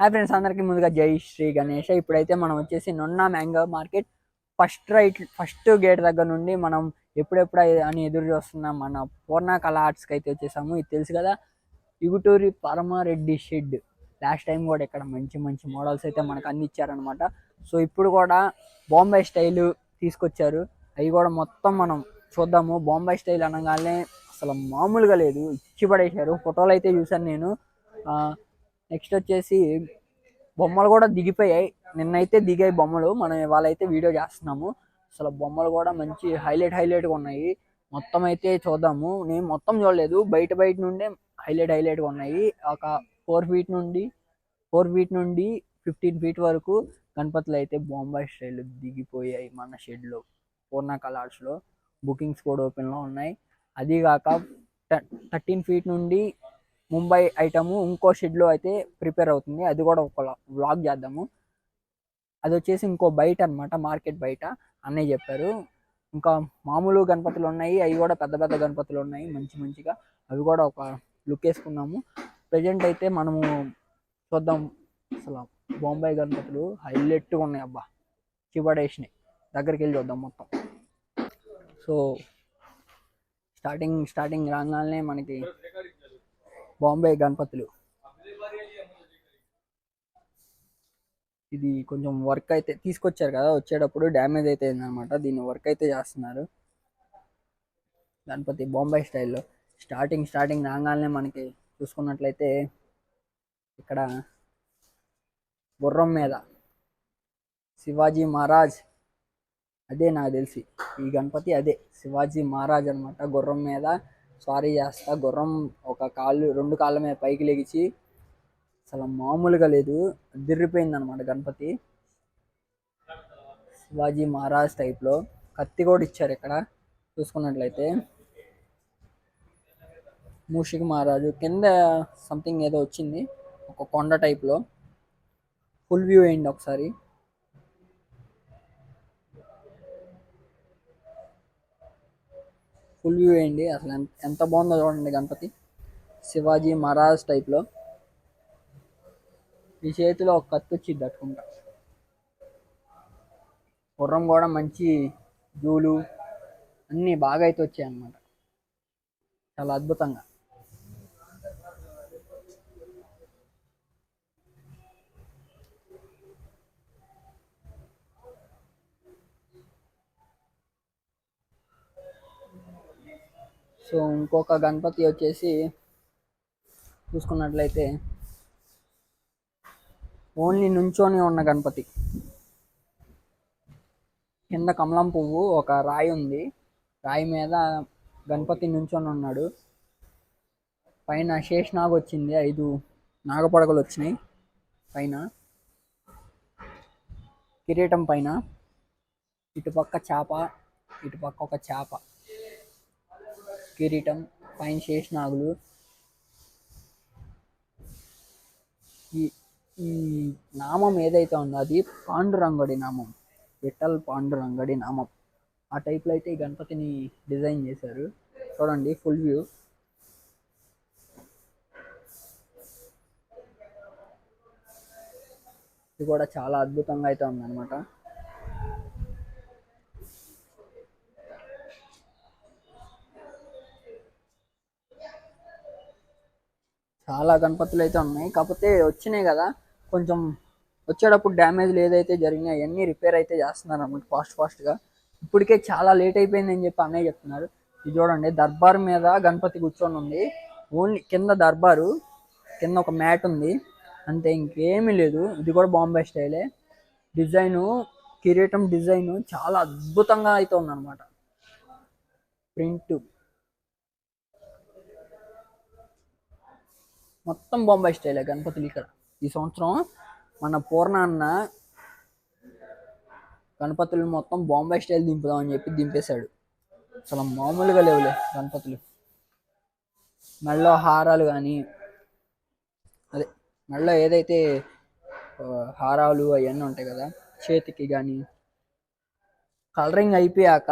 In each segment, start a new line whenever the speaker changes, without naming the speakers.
Hi friends అందరికీ ముందుగా జై శ్రీ గణేష. ఇప్పుడైతే మనం వచ్చేసి Nunna mango market first right first gate దగ్గర నుండి మనం ఎప్పుడెప్పుడు అని ఎదురు చూస్తున్నాం మన పూర్ణ కళా ఆర్ట్స్కి అయితే వచ్చేసాము. ఇది తెలుసు కదా Iguturi Paramareddy shed last time కూడా ఇక్కడ మంచి మంచి మోడల్స్ అయితే మనకు అందించారనమాట సో ఇప్పుడు కూడా బాంబే స్టైల్ తీసుకొచ్చారు. అవి కూడా మొత్తం మనం చూద్దాము. బాంబే స్టైల్ అనగానే అసలు మామూలుగా లేదు. ఇచ్చి పడేశారు ఫోటోలు అయితే చూసాను నేను. నెక్స్ట్ వచ్చేసి బొమ్మలు కూడా దిగిపోయాయి. నిన్నైతే దిగాయి బొమ్మలు. మనం ఇవాళైతే వీడియో చేస్తున్నాము. అసలు బొమ్మలు కూడా మంచి హైలైట్ హైలైట్గా ఉన్నాయి. మొత్తం అయితే చూద్దాము. నేను మొత్తం చూడలేదు. బయట బయట నుండే హైలైట్ హైలైట్గా ఉన్నాయి. ఒక ఫోర్ ఫీట్ నుండి ఫోర్ ఫీట్ నుండి ఫిఫ్టీన్ ఫీట్ వరకు గణపతులు అయితే బాంబాయి స్టైల్ దిగిపోయాయి మన షెడ్లో పూర్ణ కలర్స్లో బుకింగ్స్ కూడా ఓపెన్లో ఉన్నాయి. అదీగాక థర్టీన్ ఫీట్ నుండి ముంబై ఐటము ఇంకో షెడ్లో అయితే ప్రిపేర్ అవుతుంది. అది కూడా ఒక వ్లాగ్ చేద్దాము. అది వచ్చేసి ఇంకో బయట అన్నమాట మార్కెట్ బయట. అన్నయ్య చెప్పారు. ఇంకా మామూలు గణపతులు ఉన్నాయి. అవి కూడా పెద్ద పెద్ద గణపతులు ఉన్నాయి. మంచి మంచిగా. అవి కూడా ఒక లుక్ వేసుకున్నాము. ప్రజెంట్ అయితే మనము చూద్దాం. అసలు బొంబాయి గణపతులు హైలైట్గా ఉన్నాయి అబ్బా. చివడేసినాయి దగ్గరికి వెళ్ళి చూద్దాం మొత్తం. సో స్టార్టింగ్ స్టార్టింగ్ రాగానే మనకి బాంబే గణపతులు. ఇది కొంచెం వర్క్ అయితే తీసుకొచ్చారు కదా వచ్చేటప్పుడు డ్యామేజ్ అయితే అనమాట దీన్ని వర్క్ అయితే చేస్తున్నారు. గణపతి బాంబే స్టైల్లో. స్టార్టింగ్ స్టార్టింగ్ రాగానే మనకి చూసుకున్నట్లయితే ఇక్కడ గుర్రం మీద శివాజీ మహారాజ్. అదే నాకు తెలిసి. ఈ గణపతి అదే. శివాజీ మహారాజ్ అనమాట గుర్రం మీద స్వారీ చేస్తా. గుర్రం ఒక కాళ్ళు రెండు కాళ్ళ మీద పైకి లెగిచి అసలు మామూలుగా లేదు. దిర్రిపోయింది అనమాట గణపతి. శివాజీ మహారాజ్ టైప్లో కత్తి కూడా ఇచ్చారు ఇక్కడ చూసుకున్నట్లయితే. మూషికి మహారాజు కింద సంథింగ్ ఏదో వచ్చింది ఒక కొండ టైప్లో ఫుల్ వ్యూ అయింది ఒకసారి. ఫుల్ వ్యూ వేయండి. అసలు ఎంత ఎంత బాగుందో చూడండి గణపతి. శివాజీ మహారాజ్ టైప్లో ఈ చేతిలో ఒక కత్తి వచ్చి అట్టుకుంటా గుర్రం కూడా మంచి జూలు అన్నీ బాగా అయితే వచ్చాయి అన్నమాట చాలా అద్భుతంగా. సో ఇంకొక గణపతి వచ్చేసి చూసుకున్నట్లయితే ఓన్లీ నుంచొని ఉన్న గణపతి. కింద కమలం పువ్వు ఒక రాయి ఉంది. రాయి మీద గణపతి నుంచొని ఉన్నాడు. పైన శేషనాగ్ వచ్చింది. ఐదు నాగపడగలు వచ్చినాయి పైన. కిరీటం పైన. ఇటుపక్క చేప ఇటుపక్క ఒక చేప. కిరీటం పైన శేషనాగులు ఈ ఈ నామం ఏదైతే ఉందో అది పాండురంగడి నామం. విఠల్ పాండురంగడి నామం. ఆ టైప్లో అయితే ఈ గణపతిని డిజైన్ చేశారు. చూడండి ఫుల్ వ్యూ. ఇది కూడా చాలా అద్భుతంగా అయితే ఉందన్నమాట. చాలా గణపతులు అయితే ఉన్నాయి. కాకపోతే వచ్చినాయి కదా. కొంచెం వచ్చేటప్పుడు డ్యామేజ్ ఏదైతే జరిగినాయి అవన్నీ రిపేర్ అయితే చేస్తున్నారు అనమాట ఫాస్ట్ ఫాస్ట్గా. ఇప్పటికే చాలా లేట్ అయిపోయింది అని చెప్పి అన్నయ్య చెప్తున్నారు. ఇది చూడండి దర్బార్ మీద గణపతి కూర్చొని ఉంది. ఓన్లీ కింద దర్బారు కింద ఒక మ్యాట్ ఉంది. అంతే ఇంకేమీ లేదు. ఇది కూడా బాంబే స్టైలే. డిజైను కిరీటం డిజైన్ చాలా అద్భుతంగా అయితే ఉందన్నమాట. ప్రింట్. మొత్తం బొంబాయి స్టైలే గణపతులు ఇక్కడ. ఈ సంవత్సరం మన పూర్ణాన్న గణపతులు మొత్తం బాంబాయి స్టైల్ దింపుదామని చెప్పి దింపేశాడు. అసలు మామూలుగా లేవులే గణపతులు. మెడలో హారాలు కానీ అదే మెడలో ఏదైతే హారాలు అవన్నీ ఉంటాయి కదా చేతికి కానీ కలరింగ్ అయిపోయాక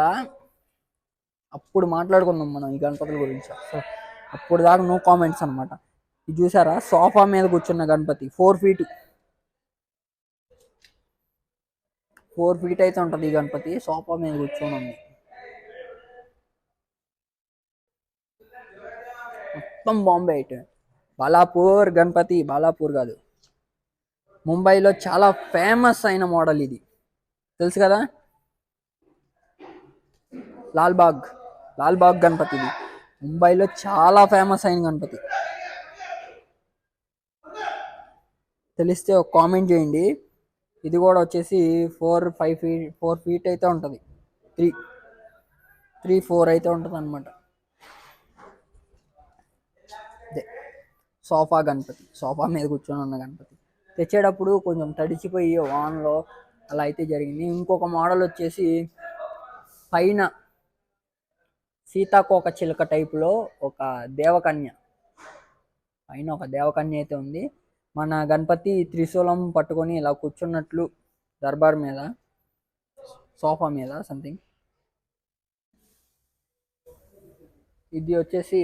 అప్పుడు మాట్లాడుకుందాం మనం ఈ గణపతుల గురించి. అప్పుడు దాకా నో కామెంట్స్ అనమాట ఇది చూసారా? సోఫా మీద కూర్చున్న Ganapati. Four feet four feet అయితే ఉంటుంది ఈ గణపతి. సోఫా మీద కూర్చొని ఉంది. మొత్తం బాంబే అయితే. బాలాపూర్ గణపతి. బాలాపూర్ కాదు. ముంబైలో చాలా ఫేమస్ అయిన మోడల్ ఇది. తెలుసు కదా? లాల్బాగ్ లాల్బాగ్ గణపతి ఇది ముంబైలో చాలా ఫేమస్ అయిన గణపతి. తెలిస్తే ఒక కామెంట్ చేయండి. ఇది కూడా వచ్చేసి four five feet four feet అయితే ఉంటుంది. త్రీ త్రీ ఫోర్ అయితే ఉంటుంది అనమాట అదే సోఫా గణపతి సోఫా మీద కూర్చొని ఉన్న గణపతి. తెచ్చేటప్పుడు కొంచెం తడిచిపోయి వాన్లో అలా అయితే జరిగింది. ఇంకొక మోడల్ వచ్చేసి పైన సీతాకోక చిలక టైపులో ఒక దేవకన్య పైన ఒక దేవకన్య అయితే ఉంది. మన గణపతి త్రిశూలం పట్టుకొని ఇలా కూర్చున్నట్లు దర్బార్ మీద సోఫా మీద సంథింగ్ ఇది వచ్చేసి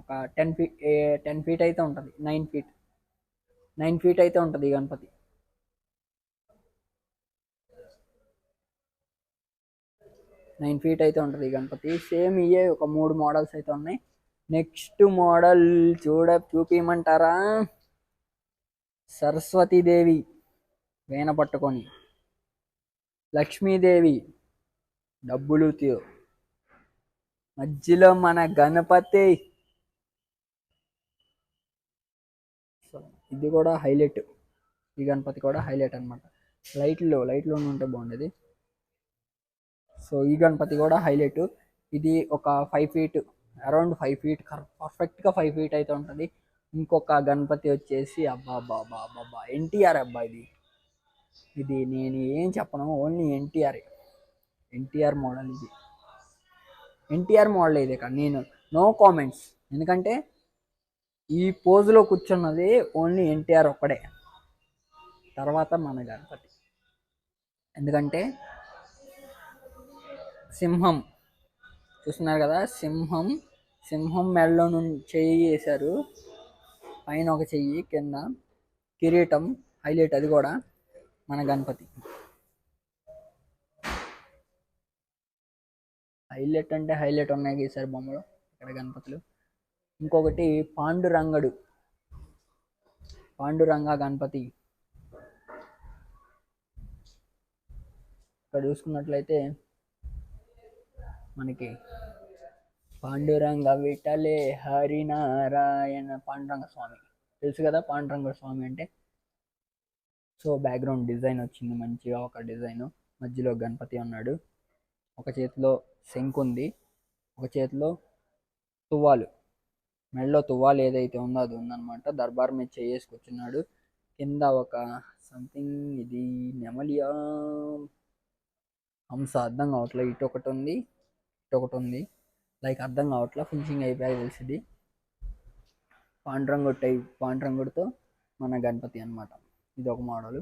ఒక టెన్ ఫీట్ టెన్ ఫీట్ అయితే ఉంటుంది. నైన్ ఫీట్ నైన్ ఫీట్ అయితే ఉంటుంది ఈ గణపతి. నైన్ ఫీట్ అయితే ఉంటుంది ఈ గణపతి. సేమ్ ఇయే ఒక మూడు మోడల్స్ అయితే ఉన్నాయి. నెక్స్ట్ మోడల్ చూడ చూపించమంటారా సరస్వతీదేవి వేణ పట్టుకొని లక్ష్మీదేవి డబ్బులు మధ్యలో మన గణపతి. సో ఇది కూడా హైలైట్. ఈ గణపతి కూడా హైలైట్ అనమాట లైట్లో లైట్లో ఉంటే బాగుండేది. సో ఈ గణపతి కూడా హైలైట్. ఇది ఒక five feet around five feet పర్ఫెక్ట్గా ఫైవ్ ఫీట్ అయితే ఉంటుంది. ఇంకొక గణపతి వచ్చేసి అబ్బా అబ్బా అబ్బా ఎన్టీఆర్ అబ్బా ఇది. ఇది నేను ఏం చెప్పను ఓన్లీ ఎన్టీఆర్ ఎన్టీఆర్ మోడల్ ఇది. ఎన్టీఆర్ మోడల్ ఇది ఇక్కడ. నేను నో కామెంట్స్. ఎందుకంటే ఈ పోజులో కూర్చున్నది ఓన్లీ ఎన్టీఆర్ ఒక్కడే. తర్వాత మన గణపతి. ఎందుకంటే సింహం. చూస్తున్నారు కదా సింహం. సింహం మెడలో నుండి చేయి వేశారు. పైన ఒక చెయ్యి కింద కిరీటం హైలైట్ అది కూడా మన గణపతి. హైలైట్ అంటే హైలైట్ ఉన్నాయి గీసారు బొమ్మలు ఇక్కడ గణపతులు. ఇంకొకటి పాండురంగడు. పాండురంగ గణపతి. ఇక్కడ చూసుకున్నట్లయితే మనకి పాండురంగ విఠలే హరినారాయణ పాండురంగ స్వామి తెలుసు కదా పాండురంగ స్వామి అంటే? సో బ్యాక్గ్రౌండ్ డిజైన్ వచ్చింది మంచిగా ఒక డిజైన్ మధ్యలో గణపతి ఉన్నాడు. ఒక చేతిలో శంకు ఉంది. ఒక చేతిలో తువ్వాలు. మెడలో తువ్వాలు ఏదైతే ఉందో అది ఉందన్నమాట. దర్బార్ మీద చేయేసి కూర్చున్నాడు. కింద ఒక సంథింగ్ ఇది నెమలియా. హంస అర్థం కావట్లేదు. ఇటు ఒకటి ఉంది. ఇటు ఒకటి ఉంది. లైక్ అర్థం కావట్లా? ఫినిషింగ్ అయిపోయాక తెలిసింది పాండురంగుడు టైప్ పాండురంగుడితో మన గణపతి అన్నమాట. ఇది ఒక మోడల్.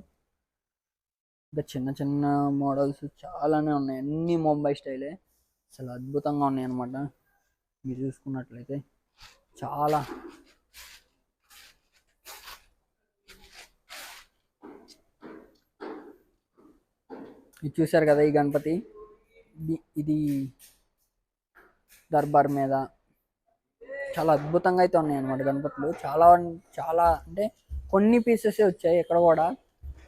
ఇంకా చిన్న చిన్న మోడల్స్ చాలానే ఉన్నాయి. అన్ని ముంబై స్టైలే. అసలు అద్భుతంగా ఉన్నాయి అన్నమాట. మీరు చూసుకున్నట్లయితే చాలా. ఇది చూశారు కదా ఈ గణపతి? ఇది దర్బార్ మీద. చాలా అద్భుతంగా అయితే ఉన్నాయి అన్నమాట గణపతులు. చాలా చాలా అంటే కొన్ని పీసెస్ వచ్చాయి ఇక్కడ కూడా.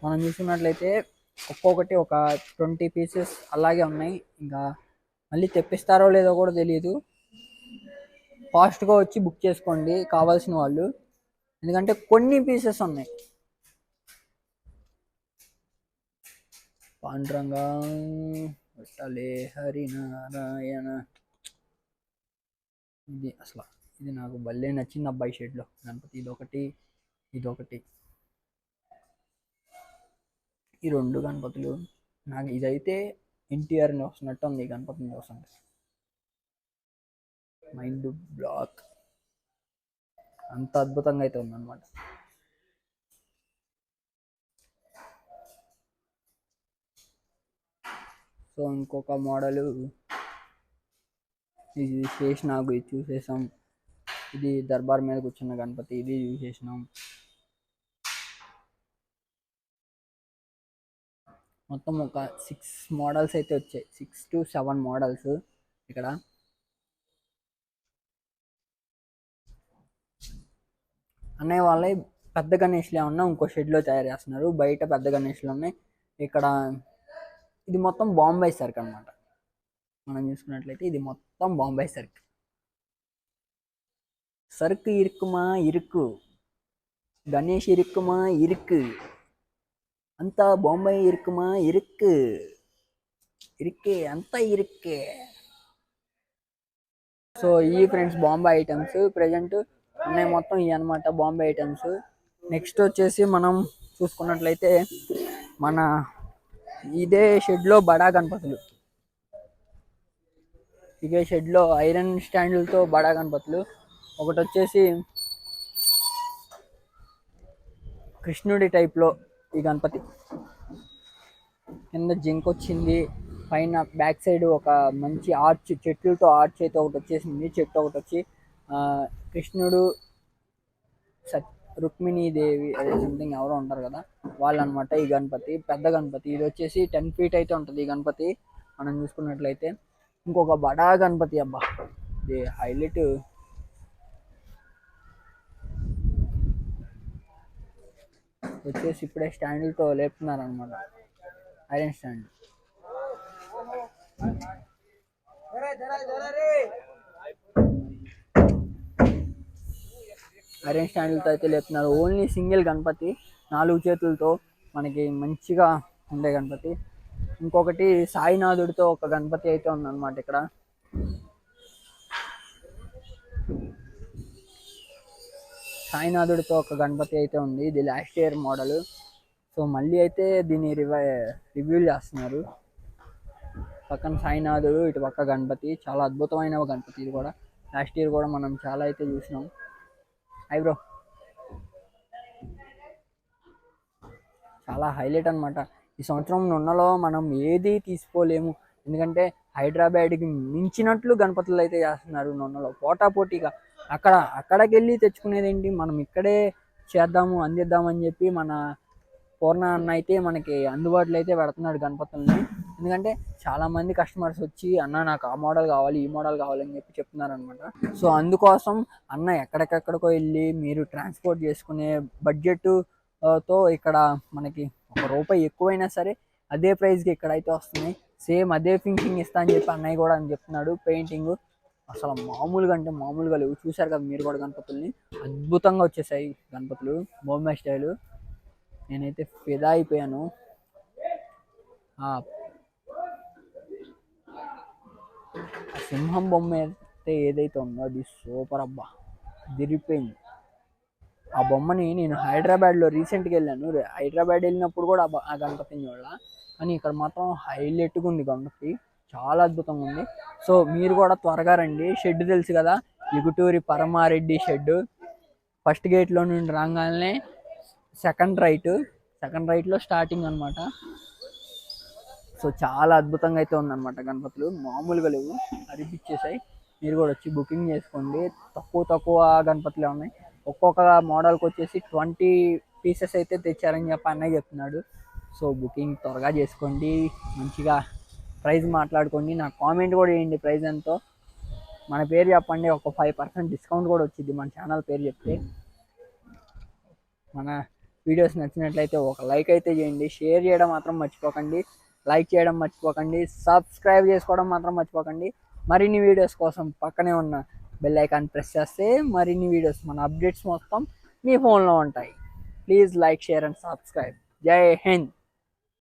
మనం చూసుకున్నట్లయితే ఒక్కొక్కటి ఒక ట్వంటీ పీసెస్ అలాగే ఉన్నాయి. ఇంకా మళ్ళీ తెప్పిస్తారో లేదో కూడా తెలియదు ఫాస్ట్గా వచ్చి బుక్ చేసుకోండి కావాల్సిన వాళ్ళు. ఎందుకంటే కొన్ని పీసెస్ ఉన్నాయి. పాండ్రంగా హరి నారాయణ ఇది అసలు ఇది నాకు భలే నచ్చింది అబ్బాయి షేడ్లో గణపతి ఇదొకటి ఇదొకటి. ఈ రెండు గణపతులు నాకు ఇదైతే ఎన్టీఆర్ని వస్తున్నట్టు ఉంది ఈ గణపతిని చూస్తుంటే. మైండ్ బ్లాక్ అంత అద్భుతంగా అయితే ఉందన్నమాట. సో ఇంకొక మోడలు. ఇది చేసినాకు ఇది చూసేసాం. ఇది దర్బార్ మీద కూర్చున్న గణపతి ఇది చూసేసినాం. మొత్తం ఒక సిక్స్ మోడల్స్ అయితే వచ్చాయి. సిక్స్ టు సెవెన్ మోడల్స్ ఇక్కడ. అన్నయ్య వాళ్ళే పెద్ద గణేష్లే ఉన్నా ఇంకో షెడ్లో తయారు చేస్తున్నారు. బయట పెద్ద గణేష్లు ఉన్నాయి. ఇక్కడ ఇది మొత్తం బాంబే సర్క్ అన్నమాట. మనం చూసుకున్నట్లయితే ఇది మొత్తం బాంబే సర్క్ సరుకు ఇరుక్కుమా ఇరుకు? గణేష్ ఇరుక్కుమా ఇరుకు? అంతా బాంబే ఇరుక్కుమా ఇరుకు? ఇరుక్కే అంతా ఇరుక్కే సో ఈ ఫ్రెండ్స్ బాంబే ఐటమ్స్. ప్రజెంట్ ఉన్నాయి మొత్తం ఇవి అనమాట బాంబే ఐటమ్స్. నెక్స్ట్ వచ్చేసి మనం చూసుకున్నట్లయితే మన ఇదే షెడ్లో బడా గణపతులు. ఇదే షెడ్లో ఐరన్ స్టాండ్లతో బడా గణపతులు. ఒకటి వచ్చేసి కృష్ణుడి టైప్లో ఈ గణపతి. కింద జింక్ వచ్చింది. పైన బ్యాక్ సైడ్ ఒక మంచి ఆర్చ్ చెట్లతో ఆర్చ్ అయితే ఒకటి వచ్చేసింది. చెట్టు ఒకటి వచ్చి కృష్ణుడు సత్ రుక్మిణీదేవి అదే సంథింగ్ ఎవరో ఉంటారు కదా వాళ్ళు అనమాట ఈ గణపతి పెద్ద గణపతి. ఇది వచ్చేసి టెన్ ఫీట్ అయితే ఉంటుంది ఈ గణపతి. మనం చూసుకున్నట్లయితే. ఇంకొక బడా గణపతి అబ్బా. ఇది హైలైట్. వచ్చేసి ఇప్పుడే స్టాండ్లతో లేపుతున్నారు అనమాట ఐరన్ స్టాండ్ ఐరన్ స్టాండ్లతో అయితే లేపుతున్నారు. ఓన్లీ సింగిల్ గణపతి నాలుగు చేతులతో మనకి మంచిగా ఉండే గణపతి. ఇంకొకటి సాయినాథుడితో ఒక గణపతి అయితే ఉందన్నమాట ఇక్కడ. సాయినాథుడితో ఒక గణపతి అయితే ఉంది. ఇది లాస్ట్ ఇయర్ మోడల్. సో మళ్ళీ అయితే దీన్ని రివై రివ్యూ చేస్తున్నారు. పక్కన సాయినాథుడు ఇటు పక్క గణపతి. చాలా అద్భుతమైన గణపతి ఇది కూడా. లాస్ట్ ఇయర్ కూడా మనం చాలా అయితే చూసినాం. Hi bro. చాలా హైలైట్ అనమాట ఈ సంవత్సరం నున్నలో మనం ఏది తీసుకోలేము. ఎందుకంటే హైదరాబాద్కి మించినట్లు గణపతులు అయితే చేస్తున్నారు నున్నలో పోటా పోటీగా అక్కడ అక్కడికి వెళ్ళి తెచ్చుకునేది ఏంటి మనం ఇక్కడే చేద్దాము అందిద్దామని చెప్పి మన పూర్ణ అన్న అయితే మనకి అందుబాటులో అయితే పెడుతున్నాడు గణపతుల్ని. ఎందుకంటే చాలామంది కస్టమర్స్ వచ్చి అన్న నాకు ఆ మోడల్ కావాలి ఈ మోడల్ కావాలని చెప్పి చెప్తున్నారు అనమాట సో అందుకోసం అన్న ఎక్కడికెక్కడికో వెళ్ళి మీరు ట్రాన్స్పోర్ట్ చేసుకునే బడ్జెట్తో ఇక్కడ మనకి రూపాయి ఎక్కువైనా సరే అదే ప్రైస్కి ఇక్కడైతే వస్తున్నాయి. సేమ్ అదే ఫినిషింగ్ ఇస్తా అని చెప్పి అన్నయ్య కూడా అని చెప్తున్నాడు. పెయింటింగ్ అసలు మామూలుగా అంటే మామూలుగా లేవు. చూశారు కదా మీరు కూడా గణపతుల్ని? అద్భుతంగా వచ్చేసాయి గణపతులు బొమ్మ స్టైలు. నేనైతే ఫిదా అయిపోయాను. సింహం బొమ్మ అయితే ఏదైతే ఉందో అది సూపర్ అబ్బా. దిరిపోయింది ఆ బొమ్మని నేను హైదరాబాద్లో రీసెంట్గా వెళ్ళాను. హైదరాబాద్ వెళ్ళినప్పుడు కూడా ఆ గణపతి ఆ గణపతిని చూడాల. కానీ ఇక్కడ మాత్రం హైలైట్గా ఉంది గణపతి చాలా అద్భుతంగా ఉంది. సో మీరు కూడా త్వరగా రండి. షెడ్ తెలుసు కదా ఇగుటూరి పరమారెడ్డి షెడ్. ఫస్ట్ గేట్లో నుండి రాగానే సెకండ్ రైట్ సెకండ్ రైట్లో స్టార్టింగ్ అనమాట సో చాలా అద్భుతంగా అయితే ఉందన్నమాట గణపతులు. మామూలుగా లేవు. అరిపించేసాయి మీరు కూడా వచ్చి బుకింగ్ చేసుకోండి. తక్కువ తక్కువ గణపతులే ఉన్నాయి. ఒక్కొక్క మోడల్కి వచ్చేసి ట్వంటీ పీసెస్ అయితే తెచ్చారని చెప్పి అన్నయ్య చెప్తున్నాడు. సో బుకింగ్ త్వరగా చేసుకోండి మంచిగా ప్రైస్ మాట్లాడుకోండి. నాకు కామెంట్ కూడా చేయండి ప్రైస్ ఎంతో. మన పేరు చెప్పండి ఒక ఫైవ్ పర్సెంట్ డిస్కౌంట్ కూడా వచ్చింది మన ఛానల్ పేరు చెప్తే. మన వీడియోస్ నచ్చినట్లయితే ఒక లైక్ అయితే చేయండి. షేర్ చేయడం మాత్రం మర్చిపోకండి. లైక్ చేయడం మర్చిపోకండి. సబ్స్క్రైబ్ చేసుకోవడం మాత్రం మర్చిపోకండి. మరిన్ని వీడియోస్ కోసం పక్కనే ఉన్న బెల్ ఐకాన్ ప్రెస్ చేస్తే మరిన్ని వీడియోస్ మన అప్డేట్స్ మొత్తం మీ ఫోన్లో ఉంటాయి. Please like share and subscribe జై హింద్